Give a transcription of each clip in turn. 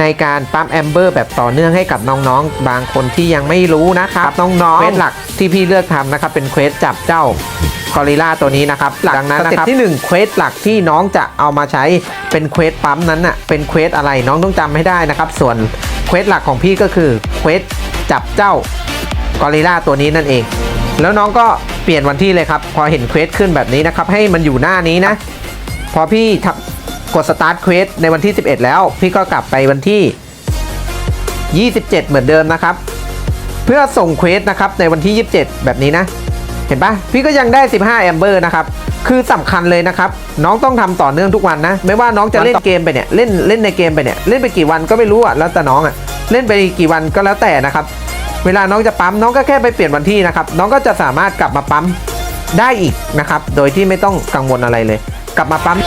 ในการปั๊มแอมเบอร์แบบต่อเนื่องให้กับน้องๆ บางคนที่ยังไม่รู้นะครับน้องๆเควสหลักที่พี่เลือกทำนะครับเป็นเควสจับเจ้ากอริลลาตัวนี้นะครับดังนั้นนะครับที่1เควสหลักที่น้องจะเอามาใช้เป็นเควสปั๊มนั้นน่ะเป็นเควสอะไรน้องต้องจำให้ได้นะครับ ส่วนเควสหลักของพี่ก็คือเควสจับเจ้ากอริลลาตัวนี้นั่นเอง แล้วน้องก็เปลี่ยนวันที่เลยครับ พอเห็นเควสขึ้นแบบนี้นะครับ ให้มันอยู่หน้านี้นะ พอพี่ทำ กดสตาร์ทเควสในวันที่ 11 แล้ว พี่ก็กลับไปวันที่ 27 เหมือนเดิมนะครับ เพื่อส่งเควสนะครับในวันที่ 27 แบบนี้นะ เห็นปะพี่ก็ยังได้ 15 แอมเบอร์นะครับ คือสำคัญเลยนะครับ น้องต้องทำต่อเนื่องทุกวันนะ ไม่ว่าน้องจะเล่นเกมไปเนี่ย เล่นเล่นในเกมไปเนี่ย เล่นไปกี่วันก็ไม่รู้อะ แล้วแต่น้องอะ เล่นไปกี่วันก็แล้วแต่นะครับ เวลาน้องจะปั๊มน้องก็แค่ไปเปลี่ยนวันที่นะครับ น้องก็จะสามารถกลับมาปั๊มได้อีกนะครับ โดยที่ไม่ต้องกังวลอะไรเลย กลับมาปั๊ม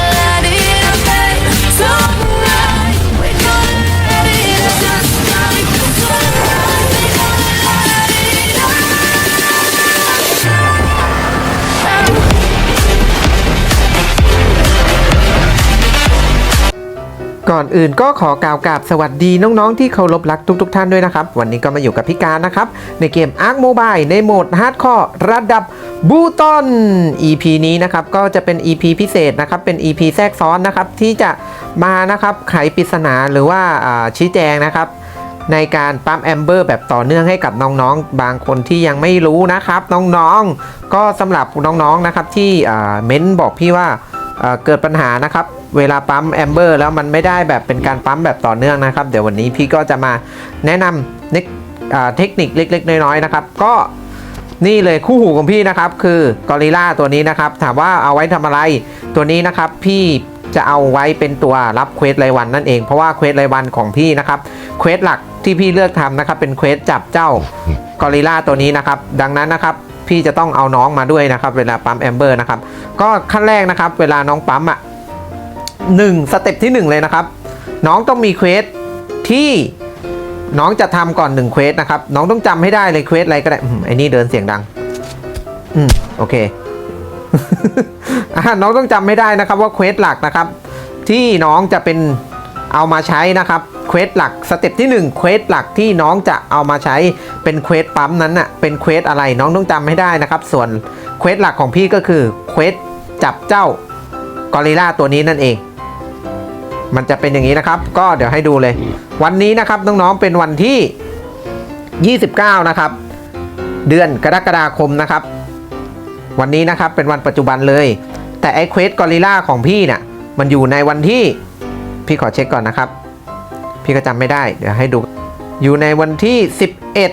ก่อนอื่นก็ขอกล่าวกราบสวัสดีน้องๆที่เคารพรักทุกๆทท่านด้วยนะครับ วันนี้ก็มาอยู่กับพี่การนะครับ ในเกม Ark Mobile ในโหมดฮาร์ดคอร์ระดับบูตอน EP นี้นะครับ ก็จะเป็น EP พิเศษนะครับ เป็น EP แทรกซ้อนนะครับ ที่จะ มานะครับไขปริศนาหรือว่าชี้แจงนะครับ ในการปั๊มแอมเบอร์แบบต่อเนื่องให้กับน้องๆ บางคนที่ยังไม่รู้นะครับ น้องๆ ก็สำหรับน้องๆนะครับที่เม้นบอกพี่ว่าเกิดปัญหานะครับเวลาปั๊มแอมเบอร์แล้วมันไม่ได้แบบเป็นการปั๊มแบบต่อเนื่องนะครับ เดี๋ยววันนี้พี่ก็จะมาแนะนำเทคนิคเล็ก ๆ น้อยๆนะครับ ก็นี่เลยคู่หูของพี่นะครับ คือกอริล่าตัวนี้นะครับ ถามว่าเอาไว้ทำอะไรตัวนี้นะครับ พี่ จะเอาไว้เป็นตัวรับเควสรายวันนั่นเอง เพราะว่าเควสรายวันของพี่นะครับเควสหลักที่พี่เลือกทำนะครับเป็นเควสจับเจ้ากอริล่าตัวนี้นะครับ ดังนั้นนะครับพี่จะต้องเอาน้องมาด้วยนะครับ เวลาปั๊มแอมเบอร์นะครับ ก็ขั้นแรกนะครับ เวลาน้องปั๊มอะหนึ่งสเต็ปที่หนึ่งเลยนะครับ น้องต้องมีเควสที่น้องจะทำก่อนหนึ่งเควสนะครับ น้องต้องจำให้ได้เลยเควสอะไรก็ได้อไอ้นี่เดินเสียงดัง อืมโอเค น้องต้องจำให้ได้นะครับว่าเควสหลักนะครับ ที่น้องจะเป็นเอามาใช้นะครับเควสหลักสเต็ปที่หนึ่งเควสหลักที่น้องจะเอามาใช้เป็นเควสปั๊มนั้นน่ะเป็นเควสอะไรน้องต้องจำให้ได้นะครับ ส่วนเควสหลักของพี่ก็คือเควสจับเจ้ากอริลลาตัวนี้นั่นเอง มันจะเป็นอย่างนี้นะครับ ก็เดี๋ยวให้ดูเลย วันนี้นะครับน้องๆเป็นวันที่ 29 นะครับ เดือนกรกฎาคมนะครับ วันนี้นะครับเป็นวันปัจจุบันเลย แต่ไอเควสกอริลลาของพี่เนี่ยมันอยู่ในวันที่พี่ขอเช็คก่อนนะครับ พี่ก็จำไม่ได้เดี๋ยวให้ดู อยู่ในวันที่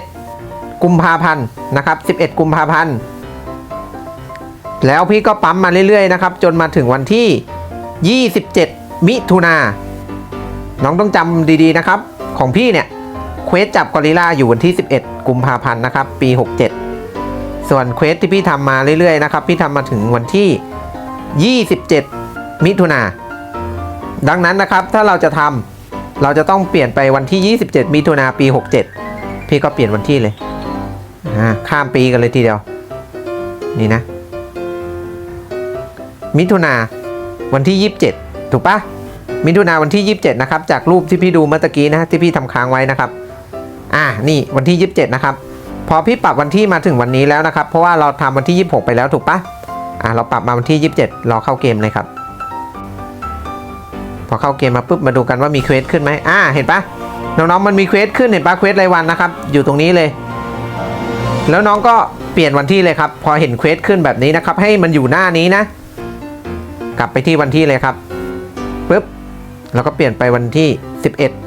11 กุมภาพันธ์นะครับ 11 กุมภาพันธ์แล้วพี่ก็ปั๊มมาเรื่อยๆนะครับ จนมาถึงวันที่ 27 มิถุนาน้องต้องจำดีๆนะครับ ของพี่เนี่ยเควสจับกอริลลาอยู่วันที่ 11 กุมภาพันธ์นะครับ ปี 67 ส่วนเควสที่พี่ทำมาเรื่อยๆนะครับ พี่ทำมาถึงวันที่ 27 มิถุนาดังนั้นนะครับถ้าเราจะทำเราจะต้องเปลี่ยนไปวันที่ 27 มิถุนาปี 67 พี่ก็เปลี่ยนวันที่เลยข้ามปีกันเลยทีเดียว นี่นะ มิถุนาวันที่ 27 ถูกปะมิถุนาวันที่ 27 นะครับ จากรูปที่พี่ดูเมื่อกี้นะที่พี่ทำค้างไว้นะครับ อ่านี่วันที่ 27 นะครับ พอพี่ปรับวันที่มาถึงวันนี้แล้วนะครับ เพราะว่าเราทำวันที่ 26 ไปแล้วถูกปะอ่าเราปรับมาวันที่ 27 รอเข้าเกมเลยครับ พอเข้าเกมมาปุ๊บมาดูกันว่ามีเควสขึ้นไหมอ่าเห็นปะน้องๆมันมีเควสขึ้นเห็นปะเควสรายวันนะครับ อยู่ตรงนี้เลย แล้วน้องก็เปลี่ยนวันที่เลยครับ พอเห็นเควสขึ้นแบบนี้นะครับ ให้มันอยู่หน้านี้นะ กลับไปที่วันที่เลยครับปุ๊บแล้วก็เปลี่ยนไปวันที่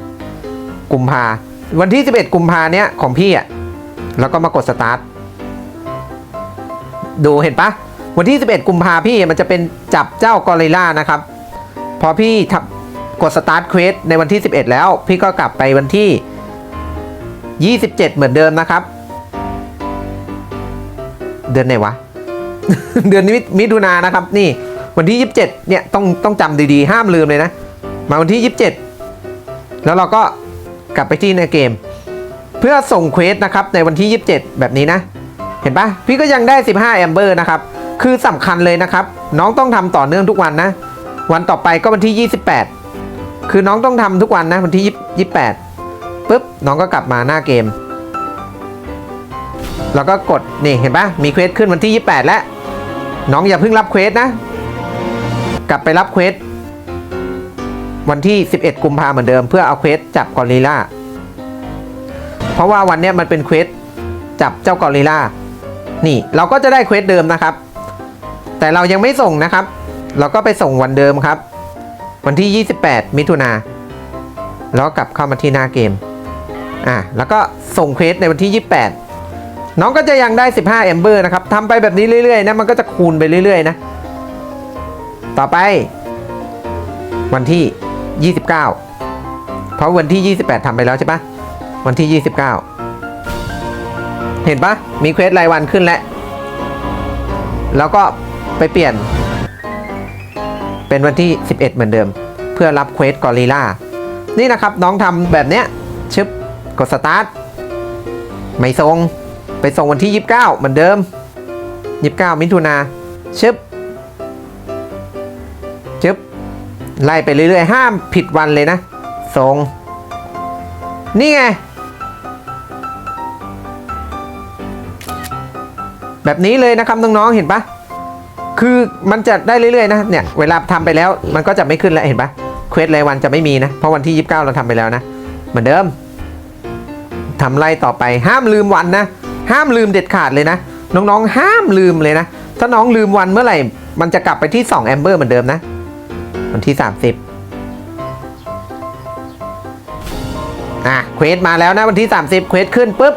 11 กุมภาวันที่ 11 กุมภาเนี้ยของพี่อะ แล้วก็มากดสตาร์ทดูเห็นปะวันที่ 11 กุมภาพี่มันจะเป็นจับเจ้ากอริลลานะครับ พอพี่ทำกดสตาร์ทเควสในวันที่ 11 แล้ว พี่ก็กลับไปวันที่ 27 เหมือนเดิมนะครับ เดือนไหนวะ เดือนนี้มิถุนานนะครับ นี่วันที่ 27 เนี่ยต้องต้องจำดีๆ ห้ามลืมเลยนะ มาวันที่ 27 แล้วเราก็กลับไปที่ในเกม เพื่อส่งเควสนะครับในวันที่ 27 แบบนี้นะ เห็นปะพี่ก็ยังได้ 15 แอมเบอร์นะครับ คือสำคัญเลยนะครับ น้องต้องทำต่อเนื่องทุกวันนะ วันต่อไปก็วันที่ 28 คือน้องต้องทำทุกวันนะวันที่ยี่แปดปุ๊บน้องก็กลับมาหน้าเกม แล้วก็กดนี่เห็นปะมีเควสขึ้นวันที่ 28 แล้ว น้องอย่าเพิ่งรับเควสนะ กลับไปรับเควสวันที่ 11 กุมภาเหมือนเดิมเพื่อเอาเควสจับกอริลล่า เพราะว่าวันนี้มันเป็นเควสจับเจ้ากอริลล่านี่เราก็จะได้เควสเดิมนะครับ แต่เรายังไม่ส่งนะครับ เราก็ไปส่งวันเดิมครับ วันที่ 28 มิถุนาแล้วกลับเข้ามาที่หน้าเกมอะแล้วก็ส่งเควสในวันที่ 28 น้องก็จะยังได้ 15 e m b e r นะครับทำไปแบบนี้เรื่อยๆนะมันก็จะคูณไปเรื่อยๆนะต่อไป วันที่ 29 เพราะวันที่ 28ทำไปแล้วใช่ปะ วันที่ 29 เห็นปะมีเควสรายวันขึ้นแล้ว แล้วก็ไปเปลี่ยน เป็นวันที่ 11 เหมือนเดิม เพื่อรับเควสกอริล่า นี่นะครับน้องทำแบบเนี้ย ชึบ กดสตาร์ท ไม่ส่ง ไปส่งวันที่ 29 เหมือนเดิม 29 มิถุนาชึบชึบไล่ไปเรื่อยๆ ห้ามผิดวันเลยนะส่งนี่ไง แบบนี้เลยนะครับน้องๆเห็นปะคือมันจะได้เรื่อยๆนะเนี่ยเวลาทำไปแล้วมันก็จะไม่ขึ้นแล้วเห็นปะเควสรายวันจะไม่มีนะ เพราะวันที่ 29 เราทำไปแล้วนะ เหมือนเดิมทำไล่ต่อไปห้ามลืมวันนะ ห้ามลืมเด็ดขาดเลยนะ น้องๆ ห้ามลืมเลยนะ ถ้าน้องลืมวันเมื่อไหร่ มันจะกลับไปที่2แอมเบอร์เหมือนเดิมนะ วันที่ 30อะเควสมาแล้วนะวันที่ 30เควสขึ้นปุ๊บ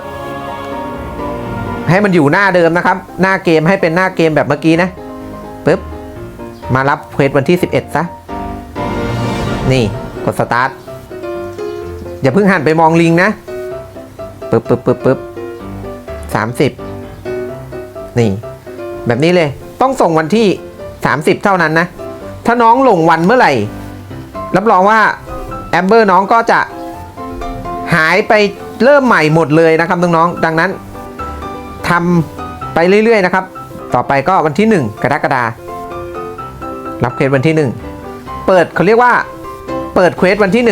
ให้มันอยู่หน้าเดิมนะครับ หน้าเกมให้เป็นหน้าเกมแบบเมื่อกี้นะปุ๊บมารับเควสวันที่ 11 ซะ นี่กดสตาร์ท อย่าเพิ่งหันไปมองลิงนะปึ๊บปึ๊บปึ๊บปึ๊บสามสิบนี่ แบบนี้เลยต้องส่งวันที่ 30 เท่านั้นนะ ถ้าน้องหลงวันเมื่อไหร่ รับรองว่าแอมเบอร์น้องก็จะหายไปเริ่มใหม่หมดเลยนะครับน้องๆดังนั้น ทำไปเรื่อยๆนะครับ ต่อไปก็วันที่ 1 กรกฎาคมรับเควสวันที่ 1 เปิดเขาเรียกว่า เปิดเควสวันที่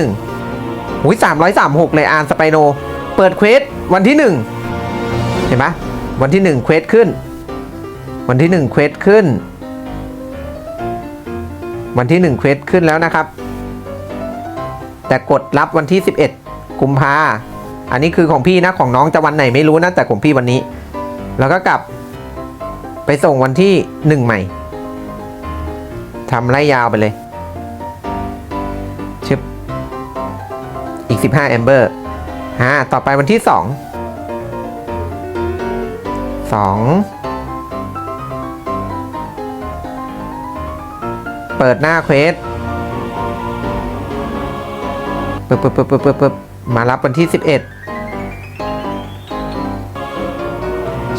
1อุ้ยสามร้อยสามหกเลยอานสไปโน เปิดเควสวันที่ 1 เห็นไหมวันที่ 1 เควสขึ้น วันที่ 1 เควสขึ้น วันที่ 1 เควสขึ้นแล้วนะครับ แต่กดรับวันที่ 11 กุมภาอันนี้คือของพี่นะของน้องจะวันไหนไม่รู้นะแต่ของพี่วันนี้ แล้วก็กลับไปส่งวันที่1ใหม่ทำไล่ยาวไปเลยชึบอีก 15แอมเบอร์อ่าต่อไปวันที่ 2 2 เปิดหน้าเควสปึ๊บปึ๊บปึ๊บปึ๊บปึ๊บมารับวันที่ 11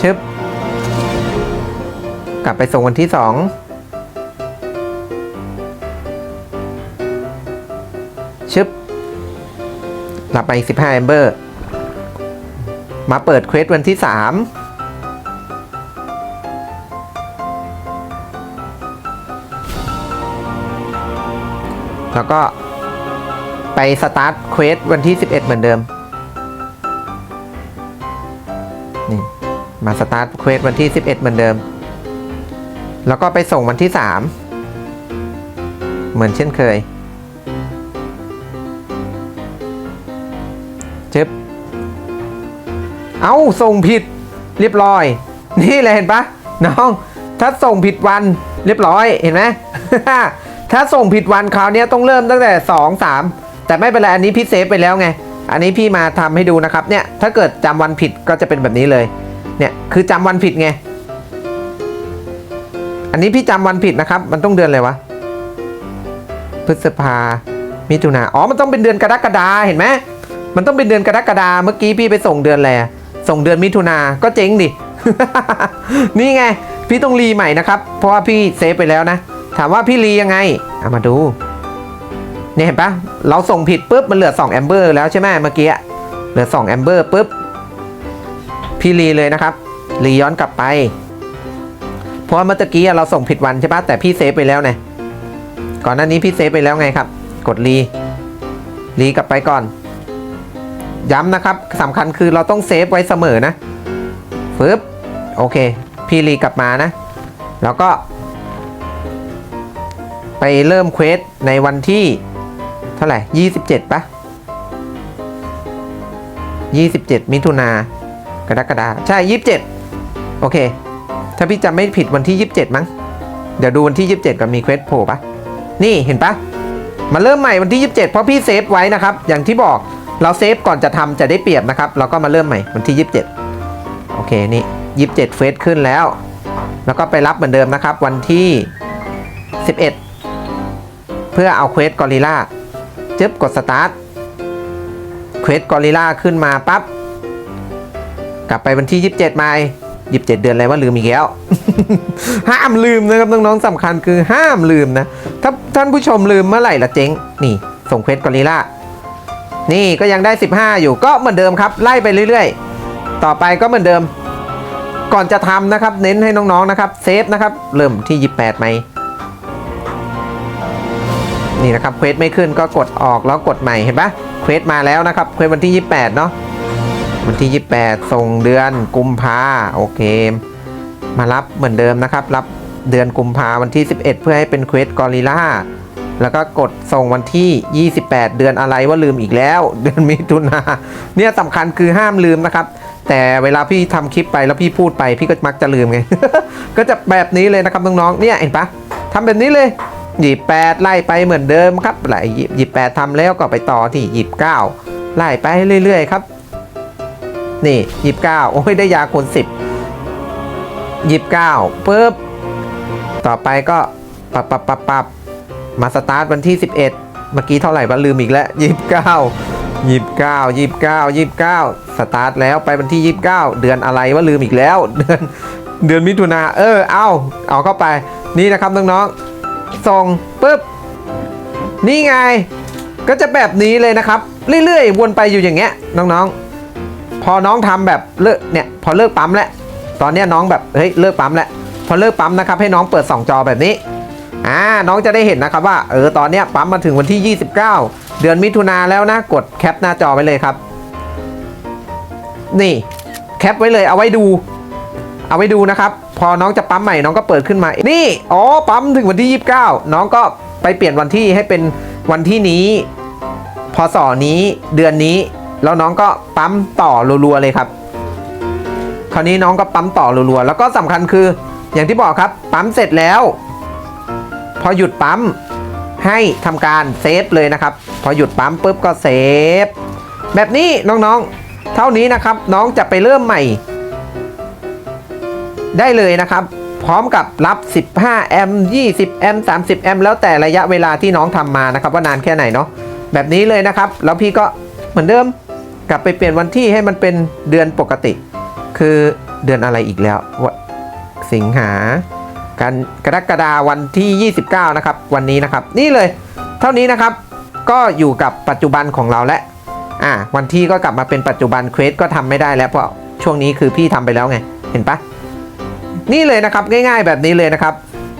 ชึบกลับไปส่งวันที่2ชึบหลับไป15แอมเบอร์ มาเปิดเควสวันที่3แล้วก็ไปสตาร์ทเควสวันที่ 11 เหมือนเดิม มาสตาร์ทเควสวันที่ 11 เหมือนเดิม แล้วก็ไปส่งวันที่ 3 เหมือนเช่นเคยจึ๊บเอาส่งผิดเรียบร้อย นี่เลยเห็นปะน้อง ถ้าส่งผิดวันเรียบร้อยเห็นไหม ถ้าส่งผิดวันคราวเนี้ยต้องเริ่มตั้งแต่ 2 3 แต่ไม่เป็นไร อันนี้พี่เซฟไปแล้วไง อันนี้พี่มาทำให้ดูนะครับเนี่ย ถ้าเกิดจำวันผิดก็จะเป็นแบบนี้เลย เนี่ยคือจำวันผิดไง อันนี้พี่จำวันผิดนะครับ มันต้องเดือนอะไรวะ พฤษภา มิถุนา อ๋อ มันต้องเป็นเดือนกรกฎาเห็นไหมมันต้องเป็นเดือนกรกฎาเมื่อกี้พี่ไปส่งเดือนอะไรส่งเดือนมิถุนา ก็เจ๊งดิ นี่ไง พี่ต้องรีใหม่นะครับ เพราะว่าพี่เซฟไปแล้วนะ ถามว่าพี่รียังไงเอามาดู เนี่ยเห็นปะเราส่งผิดปุ๊บมันเหลือ2แอมเบอร์แล้วใช่ไหมเมื่อกี้ เหลือ2แอมเบอร์ปุ๊บ พี่รีเลยนะครับรีย้อนกลับไป เพราะว่าเมื่อกี้เราส่งผิดวันใช่ปะแต่พี่เซฟไปแล้วไงก่อนหน้านี้พี่เซฟไปแล้วไงครับ กดรีรีกลับไปก่อน ย้ำนะครับสำคัญคือเราต้องเซฟไว้เสมอนะฟึบโอเค พี่รีกลับมานะ แล้วก็ ไปเริ่มเควสในวันที่ เท่าไหร่ 27ปะ27 มิถุนา กรกฎาใช่ 27 โอเค ถ้าพี่จำไม่ผิดวันที่ 27 มั้ง เดี๋ยวดูวันที่ 27กับมีเควสโผล่ปะนี่เห็นปะมาเริ่มใหม่วันที่ 27 เพราะพี่เซฟไว้นะครับ อย่างที่บอกเราเซฟก่อนจะทำจะได้เปรียบนะครับ เราก็มาเริ่มใหม่วันที่ 27 โอเคนี่ 27 เฟสขึ้นแล้ว แล้วก็ไปรับเหมือนเดิมนะครับ วันที่ 11 เพื่อเอาเควสกอริล่าจึ๊บกดสตาร์ทเควสกอริล่าขึ้นมาปั๊บ กลับไปวันที่ 27มา27เดือนอะไรว่าลืมอีกแล้ว ห้ามลืมนะครับน้องๆสำคัญคือห้ามลืมนะ ถ้าท่านผู้ชมลืมเมื่อไหร่ละเจ๊ง นี่ส่งเควสกอริล่า นี่ก็ยังได้ 15 อยู่ก็เหมือนเดิมครับ ไล่ไปเรื่อยๆ ต่อไปก็เหมือนเดิม ก่อนจะทำนะครับ เน้นให้น้องๆนะครับเซฟนะครับ เริ่มที่ 28ไหมนี่นะครับเควสไม่ขึ้นก็กดออกแล้วกดใหม่เห็นปะเควสมาแล้วนะครับเควสวันที่ 28 เนาะ วันที่ 28 ส่งเดือนกุมภาโอเค มารับเหมือนเดิมนะครับ รับเดือนกุมภาวันที่ 11 เพื่อให้เป็นเควสกอริล่าแล้วก็กดส่งวันที่ 28 เดือนอะไรว่าลืมอีกแล้ว เดือนมิถุนาเนี่ยสำคัญคือห้ามลืมนะครับ แต่เวลาพี่ทำคลิปไปแล้วพี่พูดไปพี่ก็มักจะลืมไง ก็จะแบบนี้เลยนะครับน้องๆ เนี่ยเห็นปะทำแบบนี้เลยหยิบแปดไล่ไปเหมือนเดิมครับไล่หยิบหยิบแปดทำแล้วก็ไปต่อที่หยิบเก้าไล่ไปเรื่อยๆครับ นี่หยิบเก้าโอ้ยได้ยาคูณสิบหยิบเก้าปุ๊บ ต่อไปก็ปับปับปับปับมาสตาร์ทวันที่ 11 เมื่อกี้เท่าไหร่วะลืมอีกแล้วยี่สิบเก้ายี่สิบเก้ายี่สิบเก้ายี่สิบเก้าสตาร์ทแล้วไปวันที่ยี่สิบเก้าเดือนอะไรวะลืมอีกแล้ว เดือนเดือนมิถุนาเออ เอาเอาเข้าไป นี่นะครับน้องๆส่งปุ๊บ นี่ไง ก็จะแบบนี้เลยนะครับ เรื่อยๆ วนไปอยู่อย่างเงี้ยน้องๆ พอน้องทำแบบเลิกเนี่ยพอเลิกปั๊มแล้วตอนนี้น้องแบบเฮ้ยเลิกปั๊มแล้วพอเลิกปั๊มนะครับให้น้องเปิด 2 จอแบบนี้อ่าน้องจะได้เห็นนะครับว่าเออตอนนี้ปั๊มมาถึงวันที่ 29 เดือนมิถุนาแล้วนะกดแคปหน้าจอไว้เลยครับ นี่แคปไว้เลยเอาไว้ดู เอาไว้ดูนะครับ พอน้องจะปั๊มใหม่น้องก็เปิดขึ้นมา นี่อ๋อปั๊มถึงวันที่ 29 น้องก็ไปเปลี่ยนวันที่ให้เป็นวันที่นี้พศนี้เดือนนี้ แล้วน้องก็ปั๊มต่อรัวๆเลยครับ คราวนี้น้องก็ปั๊มต่อรัวๆแล้วก็สำคัญคืออย่างที่บอกครับปั๊มเสร็จแล้ว พอหยุดปั๊มให้ทำการเซฟเลยนะครับ พอหยุดปั๊มปุ๊บก็เซฟแบบนี้น้องๆ เท่านี้นะครับน้องจะไปเริ่มใหม่ ได้เลยนะครับ พร้อมกับรับ 15 แอมป์20 แอมป์30 แอมป์แล้วแต่ระยะเวลาที่น้องทำมานะครับ ว่านานแค่ไหนเนาะแบบนี้เลยนะครับ แล้วพี่ก็เหมือนเดิม กลับไปเปลี่ยนวันที่ให้มันเป็นเดือนปกติ คือเดือนอะไรอีกแล้ววสิงหากันกรกฎาวันที่ 29 นะครับ วันนี้นะครับ นี่เลย เท่านี้นะครับ ก็อยู่กับปัจจุบันของเราแล้วอ่าวันที่ก็กลับมาเป็นปัจจุบันเควสก็ทำไม่ได้แล้วเพราะช่วงนี้คือพี่ทำไปแล้วไง เห็นปะนี่เลยนะครับง่ายๆแบบนี้เลยนะครับ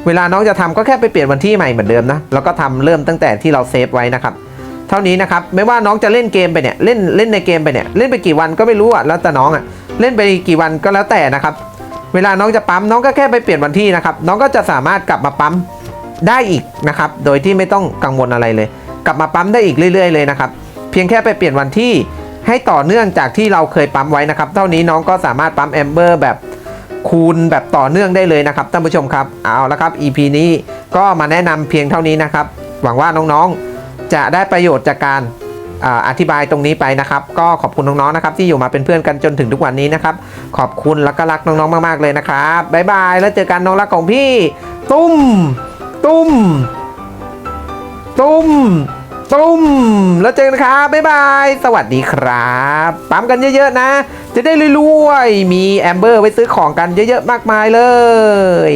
เวลาน้องจะทำก็แค่ไปเปลี่ยนวันที่ใหม่เหมือนเดิมนะแล้วก็ทำเริ่มตั้งแต่ที่เราเซฟไว้นะครับ ท่านี้นะครับไม่ว่าน้องจะเล่นเกมไปเนี่ยเล่นเล่นในเกมไปเนี่ยเล่นไปกี่วันก็ไม่รู้อะแล้วแต่น้องอะเล่นไปกี่วันก็แล้วแต่นะครับเวลาน้องจะปั๊มน้องก็แค่ไปเปลี่ยนวันที่นะครับน้องก็จะสามารถกลับมาปั๊มได้อีกนะครับโดยที่ไม่ต้องกังวลอะไรเลย กลับมาปั๊มได้อีกเรื่อย ๆเลยนะครับเพียงแค่ไปเปลี่ยนวันที่ให้ต่อเนื่องจากที่เราเคยปั๊มไว้นะครับเท่านี้น้องก็สามารถปั๊มแอมเบอร์แบบคูณแบบต่อเนื่องได้เลยนะครับท่านผู้ชมครับเอาละครับ EP นี้ก็มาแนะนำเพียงเท่านี้นะครับหวังว่าน้องๆ จะได้ประโยชน์จากการอธิบายตรงนี้ไปนะครับ ก็ขอบคุณน้องๆนะครับ ที่อยู่มาเป็นเพื่อนกันจนถึงทุกวันนี้นะครับ ขอบคุณแล้วก็รักน้องๆมากๆเลยนะครับบ๊ายบายแล้วเจอกันน้องรักของพี่ ตุ้ม ตุ้ม ตุ้ม ตุ้ม แล้วเจอกันครับบ๊ายบายสวัสดีครับปั๊มกันเยอะๆนะ จะได้รวยๆมีแอมเบอร์ไว้ซื้อของกันเยอะๆมากมายเลย